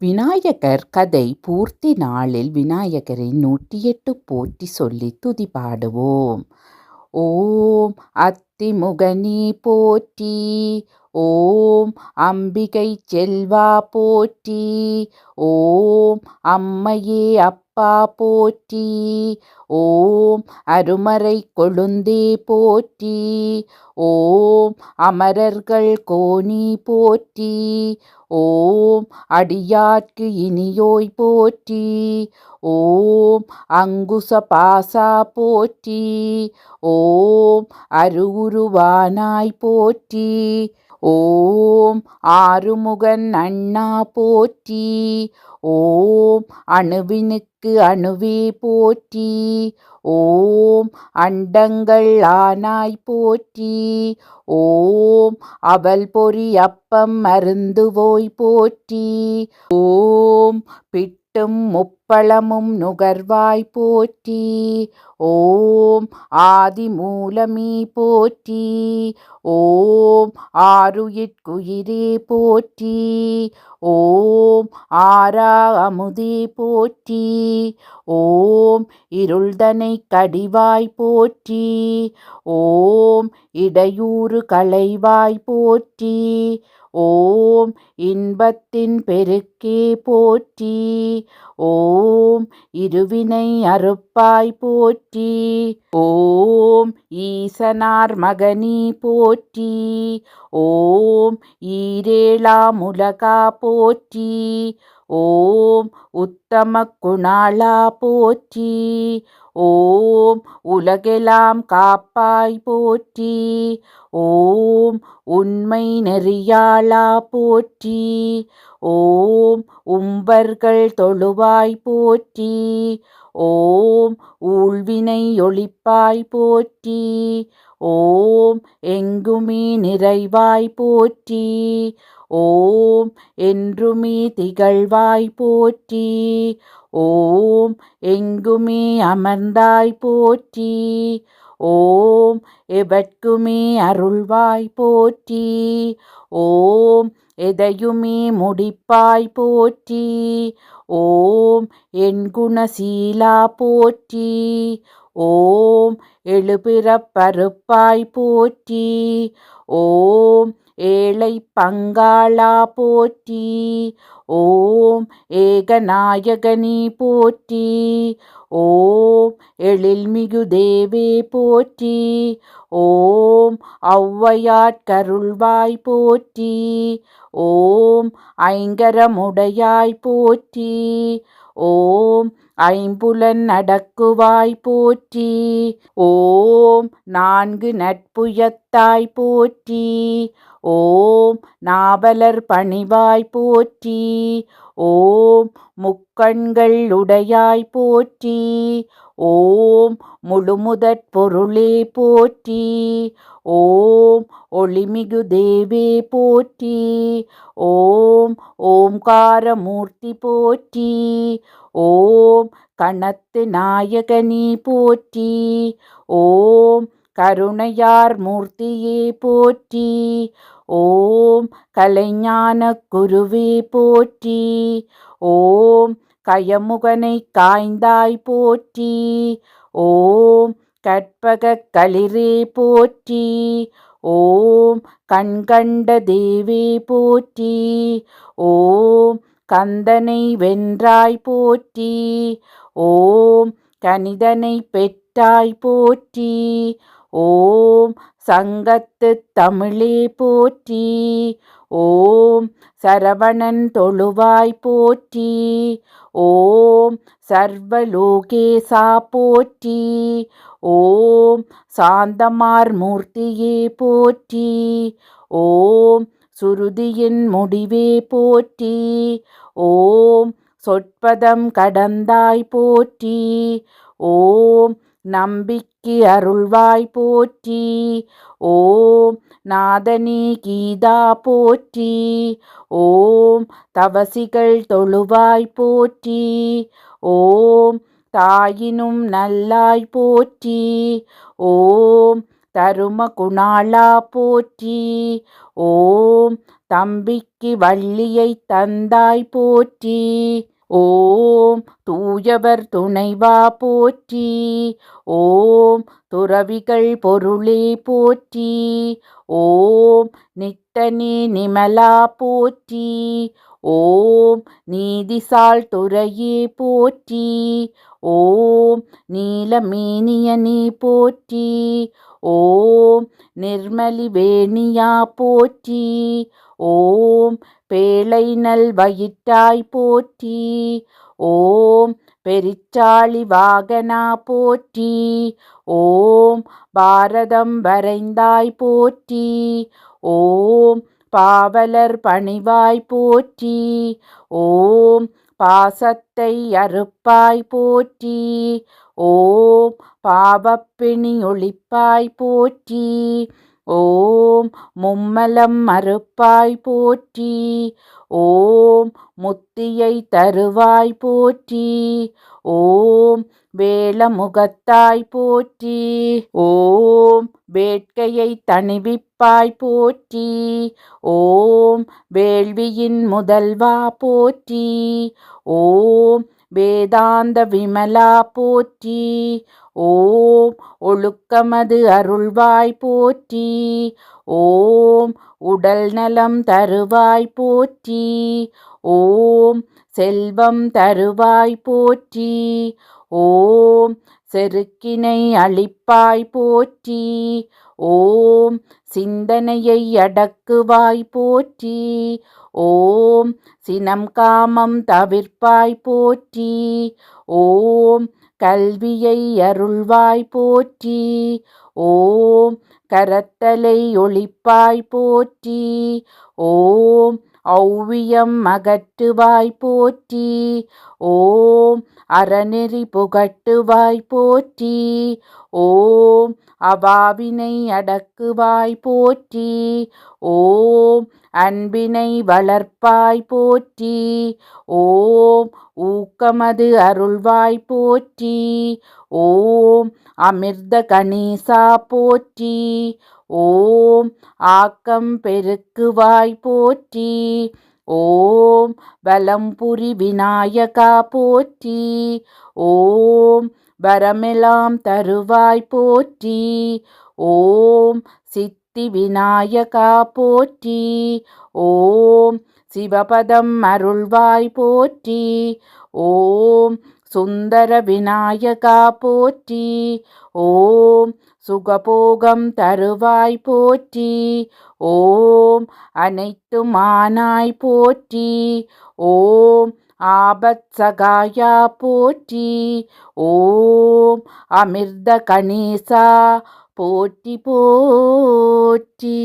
விநாயகர் கதை பூர்த்தி நாளில் விநாயகரின் நூற்றியெட்டு போற்றி சொல்லி துதி பாடுவோம். ஓம் அத்திமுகனி போற்றி ஓம் அம்பிகை செல்வா போற்றி ஓம் அம்மையே அப்பா போற்றி. ஓம் அருமறை கொழுந்தே போற்றி. ஓம் அமரர்கள் கோணி போற்றி. ஓம் அடியார்க்கு இனியோய் போற்றி. ஓம் அங்குச பாசா போற்றி. ஓம் அருவுருவானாய் போற்றி. ஓம் ஆறுமுகன் அண்ணா போற்றி. ஓம் அணுவினுக்கு அணுவே போற்றி. ஓம் அண்டங்கள் ஆனாய் போற்றி. ஓம் அவல் பொறி அப்பம் மருந்துவோய் போற்றி. ஓம் பிட் பிட்டும் முப்பழமும் நுகர்வாய் போற்றி. ஓம் ஆதி மூலமீ போற்றி. ஓம் ஆறுயிற்குயிரே போற்றி. ஓம் ஆரா அமுதே போற்றி. ஓம் இருள்தனை கடிவாய் போற்றி. ஓம் இடையூறு களைவாய் போற்றி. ஓம் இன்பத்தின் பெருக்கே போற்றி. ஓம் இருவினை அறுப்பாய் போற்றி. ஓம் ஈசனார் மகனி போற்றி. ஓம் ஈரேளா முலகா போற்றி. ஓம் உத்தம குணாளா போற்றி. ஓம் உலகெலாம் காப்பாய் போற்றி. ஓம் உண்மை நெறியாளா போற்றி. ஓம் உம்பர்கள் தொழுவாய் போற்றி. ஓம் ஊழ்வினை ஒளிப்பாய் போற்றி. ஓம் எங்குமே நிறைவாய் போற்றி. ஓம் என்றுமே திகழ்வாய் போற்றி. ஓம் எங்குமே அமர்ந்தாய் போற்றி. ஓம் எவர்க்குமே அருள்வாய் போற்றி. ஓம் எதையுமே முடிப்பாய் போற்றி. ஓம் என் குணசீலா போற்றி. ஓம் எழுபிறப்பருப்பாய் போற்றி. ஓம் ஏழை பங்காளா போற்றி. ஓம் ஏகநாயகனே போற்றி. ஓம் எழில்மிகு தேவே போற்றி. ஓம் ஔவையாட்கருள்வாய் போற்றி. ஓம் ஐங்கரமுடையாய் போற்றி. ஓம் ஐம்புலன் நடக்குவாய் போற்றி. ஓம் நான்கு நட்புயத்தாய் போற்றி. ஓம் நாவலர் பணிவாய் போற்றி. ஓம் முக்கண்கள் உடையாய் போற்றி. ஓம் முழுமுதற் பொருளே போற்றி. ஓம் ஒளிமிகு தேவே போற்றி. ஓம் ஓம்காரமூர்த்தி போற்றி. ஓம் கணத்து நாயகனி போற்றி. ஓம் கருணையார் மூர்த்தியே போற்றி. ஓம் கலைஞான குருவே போற்றி. ஓம் கயமுகனை காய்ந்தாய் போற்றி. ஓம் கற்பக களிரே போற்றி. ஓம் கண்கண்ட தேவே போற்றி. ஓம் கந்தனை வென்றாய் போற்றி. ஓம் கனிதனை பெற்றாய் போற்றி. ஓம் சங்கத்து தமிழே போற்றி. ஓம் சரவணன் தொழுவாய் போற்றி. ஓம் சர்வலோகேசா போற்றி. ஓம் சாந்தமார் மூர்த்தியே போற்றி. ஓம் சுருதியின் முடிவே போற்றி. ஓம் சொற்பதம் கடந்தாய் போற்றி. ஓம் நம்பிக்கை அருள்வாய் போற்றி. ஓம் நாதனி கீதா போற்றி. ஓம் தவசிகள் தொழுவாய் போற்றி. ஓம் தாயினும் நல்லாய் போற்றி. ஓம் தரும குணாளா போற்றி. ஓம் தம்பிக்கு வள்ளியை தந்தாய் போற்றி. ஓம் தூயவர் துணைவா போற்றி. ஓம் துறவிகள் பொருளே போற்றி. ஓம் நித்தனே நிமலா போற்றி. ஓம் நீதிசால் துறையே போற்றி. ஓம் நீலமேனியனே போற்றி. ஓம் நிர்மலி வேணியா போற்றி. ஓம் பேழை நல் வயிற்றாய் போற்றி. ஓம் பெரிச்சாளி வாகனா போற்றி. ஓம் பாரதம் வரைந்தாய் போற்றி. ஓம் பாவலர் பணிவாய் போற்றி. ஓம் பாசத்தை அறுப்பாய் போற்றி. ஓம் பாவப்பிணி ஒளிப்பாய் போற்றி. ஓம் மும்மலம் மறுப்பாய் போற்றி. ஓம் முத்தியை தருவாய் போற்றி. ஓம் வேளமுகத்தாய் போற்றி. ஓம் வேட்கையை தணிவிப்பாய் போற்றி. ஓம் வேள்வியின் முதல்வா போற்றி. ஓம் வேதாந்த விமலா போற்றி. ஓம் ஒழுக்கமது அருள்வாய் போற்றி. ஓம் உடல் நலம் தருவாய் போற்றி. ஓம் செல்வம் தருவாய் போற்றி. ஓம் செருக்கினை அழிப்பாய் போற்றி. ஓம் சிந்தனையை அடக்குவாய் போற்றி. ஓம் சினம் காமம் தவிர்ப்பாய் போற்றி. ஓம் கல்வியை அருள்வாய் போற்றி. ஓம் கரத்தலை ஒளிப்பாய் போற்றி. ஓம் ஔவியம் அகற்றுவாய் போற்றி ஓம் அறநெறி புகட்டுவாய் போற்றி ஓம் அவாவினை அடக்குவாய் போற்றி ஓம் அன்பினை வளர்ப்பாய் போற்றி ஓம் ஊக்கமது அருள்வாய் போற்றி ஓம் அமிர்த கணேசா போற்றி ஓம் ஆக்கம் பெருக்குவாய் போற்றி. ஓம் வலம்புரி விநாயகா போற்றி. ஓம் வரமெலாம் தருவாய் போற்றி. ஓம் சித்தி விநாயகா போற்றி. ஓம் சிவபதம் அருள்வாய் போற்றி. ஓம் சுந்தர விநாயகா போற்றி ஓம் சுகபோகம் தருவாய் போற்றி ஓம் அனைத்துமானாய் போற்றி ஓம் ஆபத் சகாயா போற்றி ஓம் அமிர்த கணேசா போற்றி போற்றி